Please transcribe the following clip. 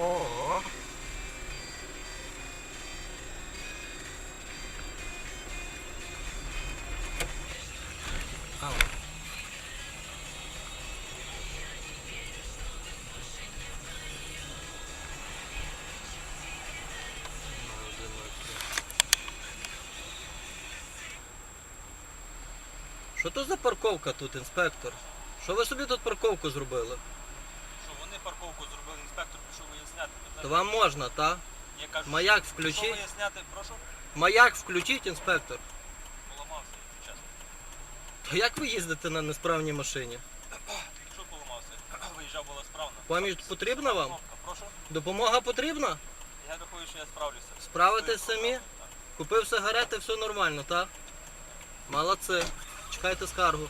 Що то за парковка тут, інспектор? Що ви собі тут парковку зробили? Що вони парковку зробили, інспектор. То вам можна, та? Я кажу, Маяк пішов включіть. виясняти, прошу, Маяк включіть, інспектор. поламався, чесно. То як ви їздите на несправній машині? Що поламався? Виїжджав була справна. Поміч потрібна вам? Кнопка, Прошу, Допомога потрібна? я рахую, що я справлюся. Справитесь Ви самі? Так. Купив сигарети, все нормально, так? Молодці. Чекайте скаргу.